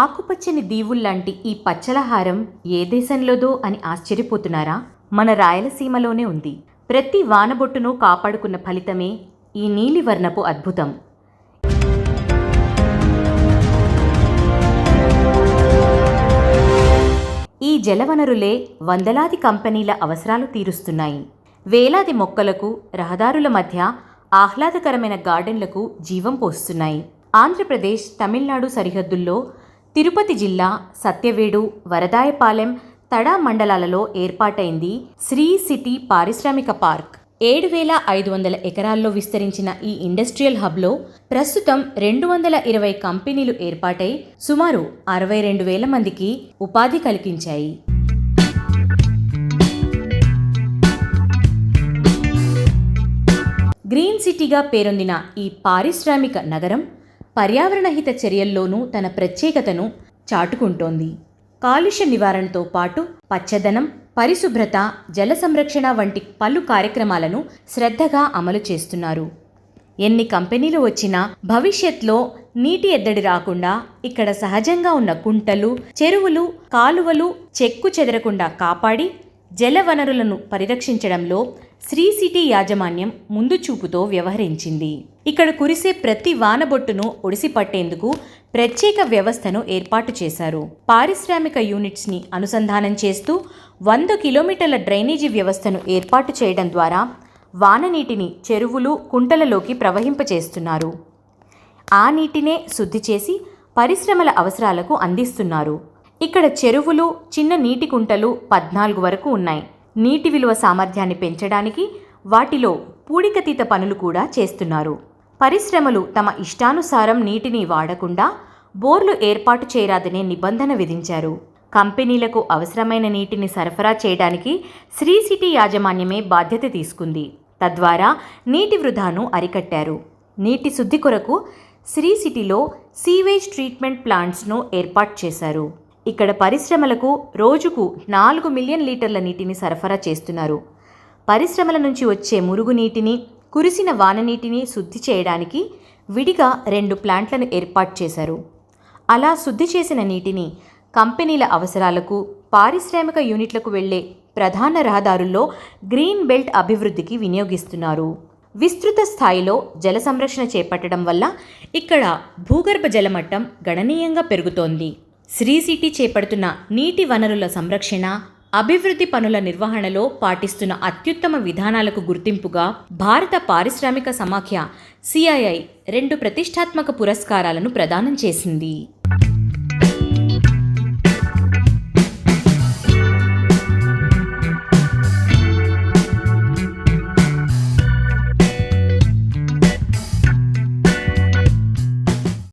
ఆకుపచ్చని దీవుల్లాంటి ఈ పచ్చలహారం ఏ దేశంలోదో అని ఆశ్చర్యపోతున్నారా? మన రాయలసీమలోనే ఉంది. ప్రతి వానబొట్టును కాపాడుకున్న ఫలితమే ఈ నీలివర్ణపు అద్భుతం. ఈ జలవనరులే వందలాది కంపెనీల అవసరాలు తీరుస్తున్నాయి. వేలాది మొక్కలకు రహదారుల మధ్య ఆహ్లాదకరమైన గార్డెన్లకు జీవం పోస్తున్నాయి. ఆంధ్రప్రదేశ్ తమిళనాడు సరిహద్దుల్లో తిరుపతి జిల్లా సత్యవేడు వరదాయపాలెం తడా మండలాలలో ఏర్పాటైంది శ్రీ సిటీ పారిశ్రామిక పార్క్. ఏడు వేల ఐదు వందల ఎకరాల్లో విస్తరించిన ఈ ఇండస్ట్రియల్ హబ్లో ప్రస్తుతం రెండు వందల ఇరవై కంపెనీలు ఏర్పాటై సుమారు అరవై రెండు వేల మందికి ఉపాధి కలిగించాయి గ్రీన్ సిటీగా పేరొందిన ఈ పారిశ్రామిక నగరం పర్యావరణహిత చర్యల్లోనూ తన ప్రత్యేకతను చాటుకుంటోంది. కాలుష్య నివారణతో పాటు పచ్చదనం పరిశుభ్రత జల సంరక్షణ వంటి పలు కార్యక్రమాలను శ్రద్ధగా అమలు చేస్తున్నారు. ఎన్ని కంపెనీలు వచ్చినా భవిష్యత్లో నీటి ఎద్దడి రాకుండా ఇక్కడ సహజంగా ఉన్న కుంటలు చెరువులు కాలువలు చెక్కు చెదరకుండా కాపాడి జల వనరులను పరిరక్షించడంలో శ్రీ సిటీ యాజమాన్యం ముందు చూపుతో వ్యవహరించింది. ఇక్కడ కురిసే ప్రతి వానబొట్టును ఒడిసి పట్టేందుకు ప్రత్యేక వ్యవస్థను ఏర్పాటు చేశారు. పారిశ్రామిక యూనిట్స్ని అనుసంధానం చేస్తూ వంద కిలోమీటర్ల డ్రైనేజీ వ్యవస్థను ఏర్పాటు చేయడం ద్వారా వాన నీటిని చెరువులు కుంటలలోకి ప్రవహింపచేస్తున్నారు ఆ నీటినే శుద్ధి చేసి పరిశ్రమల అవసరాలకు అందిస్తున్నారు. ఇక్కడ చెరువులు చిన్న నీటి కుంటలు పద్నాలుగు వరకు ఉన్నాయి. నీటి విలువ సామర్థ్యాన్ని పెంచడానికి వాటిలో పూడికతీత పనులు కూడా చేస్తున్నారు. పరిశ్రమలు తమ ఇష్టానుసారం నీటిని వాడకుండా బోర్లు ఏర్పాటు చేయరాదనే నిబంధన విధించారు. కంపెనీలకు అవసరమైన నీటిని సరఫరా చేయడానికి శ్రీ సిటీ యాజమాన్యమే బాధ్యత తీసుకుంది. తద్వారా నీటి వృధాను అరికట్టారు. నీటి శుద్ధి కొరకు శ్రీ సిటీలో సీవేజ్ ట్రీట్మెంట్ ప్లాంట్స్ను ఏర్పాటు చేశారు. ఇక్కడ పరిశ్రమలకు రోజుకు నాలుగు మిలియన్ లీటర్ల నీటిని సరఫరా చేస్తున్నారు. పరిశ్రమల నుంచి వచ్చే మురుగునీటిని కురిసిన వాననీటిని శుద్ధి చేయడానికి విడిగా రెండు ప్లాంట్లను ఏర్పాటు చేశారు. అలా శుద్ధి చేసిన నీటిని కంపెనీల అవసరాలకు పారిశ్రామిక యూనిట్లకు వెళ్ళే ప్రధాన రహదారుల్లో గ్రీన్ బెల్ట్ అభివృద్ధికి వినియోగిస్తున్నారు. విస్తృత స్థాయిలో జల సంరక్షణ చేపట్టడం వల్ల ఇక్కడ భూగర్భ జలమట్టం గణనీయంగా పెరుగుతోంది. శ్రీ సిటీ చేపడుతున్న నీటి వనరుల సంరక్షణ అభివృద్ధి పనుల నిర్వహణలో పాటిస్తున్న అత్యుత్తమ విధానాలకు గుర్తింపుగా భారత పారిశ్రామిక సమాఖ్య సిఐఐ రెండు ప్రతిష్టాత్మక పురస్కారాలను ప్రదానం చేసింది.